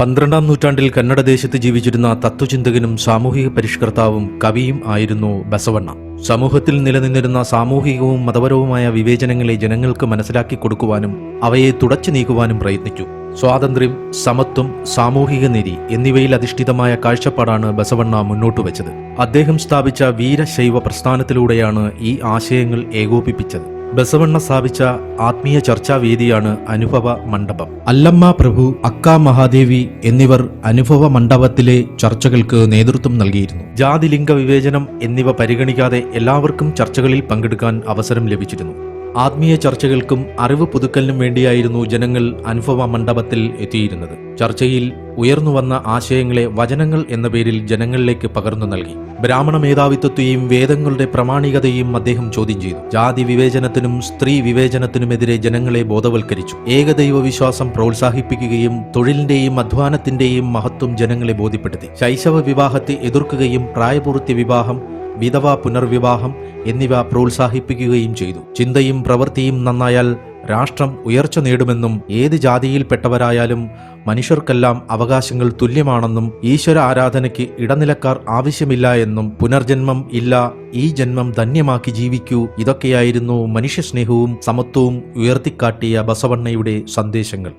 പന്ത്രണ്ടാം നൂറ്റാണ്ടിൽ കന്നഡ ദേശത്ത് ജീവിച്ചിരുന്ന തത്വചിന്തകനും സാമൂഹിക പരിഷ്കർത്താവും കവിയും ആയിരുന്നു ബസവണ്ണ. സമൂഹത്തിൽ നിലനിന്നിരുന്ന സാമൂഹികവും മതപരവുമായ വിവേചനങ്ങളെ ജനങ്ങൾക്ക് മനസ്സിലാക്കി കൊടുക്കുവാനും അവയെ തുടച്ചു നീക്കുവാനും പ്രയത്നിച്ചു. സ്വാതന്ത്ര്യം സമത്വം സാമൂഹിക നീതി എന്നിവയിൽ അധിഷ്ഠിതമായ കാഴ്ചപ്പാടാണ് ബസവണ്ണ മുന്നോട്ട് വെച്ചത്. അദ്ദേഹം സ്ഥാപിച്ച വീരശൈവ പ്രസ്ഥാനത്തിലൂടെയാണ് ഈ ആശയങ്ങൾ ഏകോപിപ്പിച്ചത്. ബസവണ്ണ സ്ഥാപിച്ച ആത്മീയ ചർച്ചാവേദിയാണ് അനുഭവ മണ്ഡപം. അല്ലമ്മ പ്രഭു അക്ക മഹാദേവി എന്നിവർ അനുഭവ മണ്ഡപത്തിലെ ചർച്ചകൾക്ക് നേതൃത്വം നൽകിയിരുന്നു. ജാതി ലിംഗ വിവേചനം എന്നിവ പരിഗണിക്കാതെ എല്ലാവർക്കും ചർച്ചകളിൽ പങ്കെടുക്കാൻ അവസരം ലഭിച്ചിരുന്നു. ആത്മീയ ചർച്ചകൾക്കും അറിവ് പുതുക്കലിനും വേണ്ടിയായിരുന്നു ജനങ്ങൾ അനുഭവ മണ്ഡപത്തിൽ എത്തിയിരുന്നത്. ചർച്ചയിൽ ഉയർന്നുവന്ന ആശയങ്ങളെ വചനങ്ങൾ എന്ന പേരിൽ ജനങ്ങളിലേക്ക് പകർന്നു നൽകി. ബ്രാഹ്മണ മേധാവിത്വത്തെയും വേദങ്ങളുടെ പ്രമാണികതയും അദ്ദേഹം ചോദ്യം ചെയ്തു. ജാതി വിവേചനത്തിനും സ്ത്രീ വിവേചനത്തിനുമെതിരെ ജനങ്ങളെ ബോധവൽക്കരിച്ചു. ഏകദൈവ വിശ്വാസം പ്രോത്സാഹിപ്പിക്കുകയും തൊഴിലിന്റെയും അധ്വാനത്തിന്റെയും മഹത്വം ജനങ്ങളെ ബോധ്യപ്പെടുത്തി. ശൈശവ വിവാഹത്തെ എതിർക്കുകയും പ്രായപൂർത്തി വിവാഹം വിധവ പുനർവിവാഹം എന്നിവ പ്രോത്സാഹിപ്പിക്കുകയും ചെയ്തു. ചിന്തയും പ്രവൃത്തിയും നന്നായാൽ രാഷ്ട്രം ഉയർച്ച നേടുമെന്നും ഏത് ജാതിയിൽപ്പെട്ടവരായാലും മനുഷ്യർക്കെല്ലാം അവകാശങ്ങൾ തുല്യമാണെന്നും ഈശ്വര ആരാധനയ്ക്ക് ഇടനിലക്കാർ ആവശ്യമില്ല എന്നും പുനർജന്മം ഇല്ല ഈ ജന്മം ധന്യമാക്കി ജീവിക്കൂ ഇതൊക്കെയായിരുന്നു മനുഷ്യസ്നേഹവും സമത്വവും ഉയർത്തിക്കാട്ടിയ ബസവണ്ണയുടെ സന്ദേശങ്ങൾ.